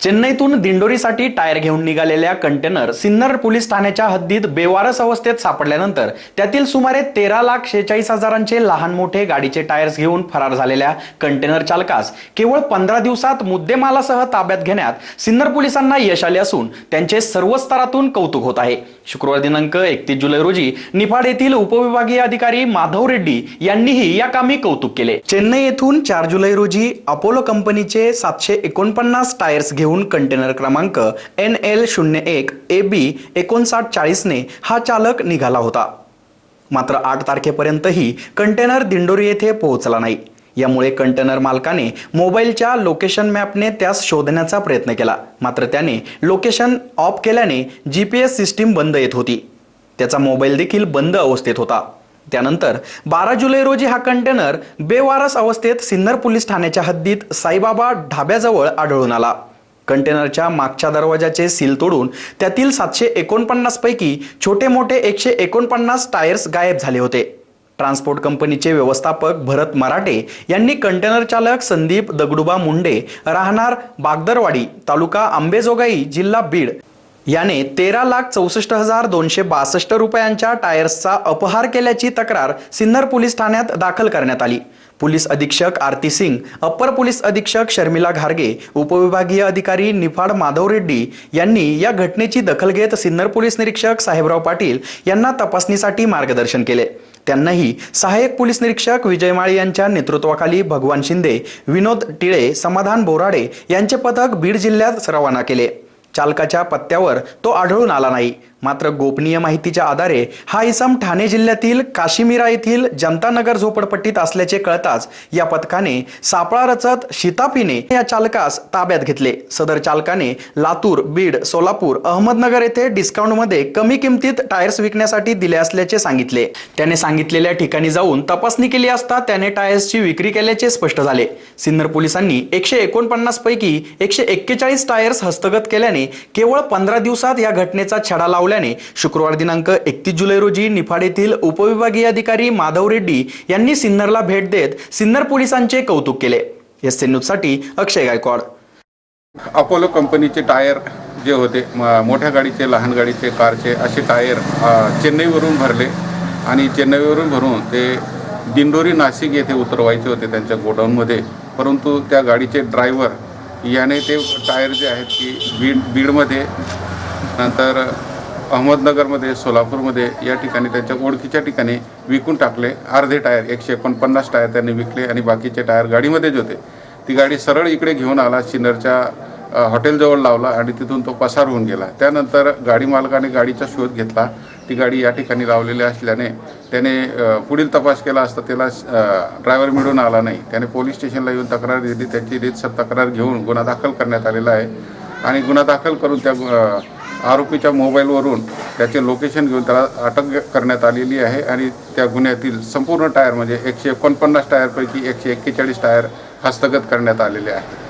चेन्नईतून दिंडोरीसाठी tyre घेऊन निघालेल्या container Sinnar police ठाण्याच्या हद्दीत बेवारस अवस्थेत सापडल्यानंतर त्यातील सुमारे तेरा लाख शेहेचाळीस हजारांचे लहान मोठे गाडीचे टायर्स घेऊन फरार झालेल्या कंटेनर चालकास केवळ पंधरा दिवसात मुद्देमालासह ताब्यात घेण्यात सिन्नर पोलिसांना यश आले असून त्यांचे सर्व स्तरातून कौतुक होत आहे. शुक्रवार दिनांक एकतीस जुलै रोजी निफाड येथील उपविभागीय अधिकारी माधव रेड्डी यांनीही या कामी कौतुक केले. चेन्नई येथून चार जुलै रोजी अपोलो कंपनीचे सातशे एकोणपन्नास टायर्स घेऊन कंटेनर क्रमांक एन एल शून्य एक ए बी एकोणसाठ चाळीसने हा चालक निघाला होता. मात्र आठ तारखेपर्यंतही कंटेनर दिंडोरी येथे पोहोचला नाही. यामुळे कंटेनर मालकाने मोबाईलच्या लोकेशन मॅपने त्यास शोधण्याचा प्रयत्न केला. मात्र त्याने लोकेशन ऑफ केल्याने जी पी एस सिस्टीम बंद येत होती. त्याचा मोबाईल देखील बंद अवस्थेत होता. त्यानंतर बारा जुलै रोजी हा कंटेनर बेवारस अवस्थेत सिन्नर पोलीस ठाण्याच्या हद्दीत साईबाबा ढाब्याजवळ आढळून आला. कंटेनरच्या मागच्या दरवाजाचे सील तोडून त्यातील सातशे एकोणपन्नास पैकी छोटे मोठे एकशे एकोणपन्नास टायर्स गायब झाले होते. ट्रान्सपोर्ट कंपनीचे व्यवस्थापक भरत मराठे यांनी कंटेनर चालक संदीप दगडुबा मुंडे राहणार बागदरवाडी तालुका आंबेजोगाई जिल्हा बीड याने तेरा लाख चौसष्ट हजार दोनशे बासष्ट रुपयांच्या टायर्सचा अपहार केल्याची तक्रार सिन्नर पोलीस ठाण्यात दाखल करण्यात आली. पोलीस अधीक्षक आरती सिंग अप्पर पोलीस अधीक्षक शर्मिला घारगे उपविभागीय अधिकारी निफाड माधव रेड्डी यांनी या घटनेची दखल घेत सिन्नर पोलीस निरीक्षक साहेबराव पाटील यांना तपासणीसाठी मार्गदर्शन केले. त्यांनाही सहाय्यक पोलीस निरीक्षक विजय माळी यांच्या नेतृत्वाखाली भगवान शिंदे विनोद टिळे समाधान बोराडे यांचे पथक बीड जिल्ह्यात रवाना केले. चालकाच्या पत्त्यावर तो आढळून आला नाही. मात्र गोपनीय माहितीच्या आधारे हा इसम ठाणे जिल्ह्यातील काशीमिरा येथील जनतानगर झोपडपट्टीत असल्याचे कळताच या पथकाने सापळा रचत शितापीने या चालकास ताब्यात घेतले. सदर चालकाने लातूर बीड सोलापूर अहमदनगर येथे डिस्काउंटमध्ये कमी किमतीत टायर्स विकण्यासाठी दिले असल्याचे सांगितले. त्याने सांगितलेल्या ठिकाणी जाऊन तपासणी केली असता त्याने टायर्सची विक्री केल्याचे स्पष्ट झाले. सिन्नर पोलिसांनी एकशे एकोणपन्नास पैकी एकशे एक्केचाळीस टायर्स हस्तगत केल्याने केवळ पंधरा दिवसात या घटनेचा छडा असल्याने शुक्रवार दिनांक एकतीस जुलै रोजी निफाड येथील उपविभागीय अधिकारी माधव रेड्डी यांनी सिन्नरला भेट देत सिन्नर पोलिसांचे कौतुक केले. एस एन न्यूजसाठी अक्षय गायकवाड. अपोलो कंपनीचे टायर जे होते मोठ्या गाडीचे लहान गाडीचे कारचे असे टायर चेन्नईवरून भरले. आणि चेन्नईवरून भरून ते दिंडोरी नाशिक येथे उतरवायचे होते त्यांच्या गोडाऊनमध्ये. परंतु त्या गाडीचे ड्रायव्हर याने ते टायर जे आहेत की बीड बीडमध्ये नंतर अहमदनगरमध्ये सोलापूरमध्ये या ठिकाणी त्यांच्या ओळखीच्या ठिकाणी विकून टाकले. अर्धे टायर एकशे एकोणपन्नास टायर त्यांनी विकले आणि बाकीचे टायर गाडीमध्येच होते. ती गाडी सरळ इकडे घेऊन आला सिन्नरच्या हॉटेलजवळ लावला आणि तिथून तो पसार होऊन गेला. त्यानंतर गाडी मालकाने गाडीचा शोध घेतला. ती गाडी या ठिकाणी लावलेली असल्याने त्याने पुढील तपास केला असता त्याला ड्रायव्हर मिळून आला नाही. त्याने पोलीस स्टेशनला येऊन तक्रार दिली. त्याची रीतसर तक्रार घेऊन गुन्हा दाखल करण्यात आलेला आहे. आणि गुन्हा दाखल करून त्या आरोपीच्या मोबाईलवरून त्याचे लोकेशन घेऊन त्याला अटक करण्यात आलेली आहे आणि त्या गुन्ह्यातील संपूर्ण टायर म्हणजे एकशे एकोणपन्नास टायरपैकी एकशे एक्केचाळीस टायर हस्तगत करण्यात आलेले आहे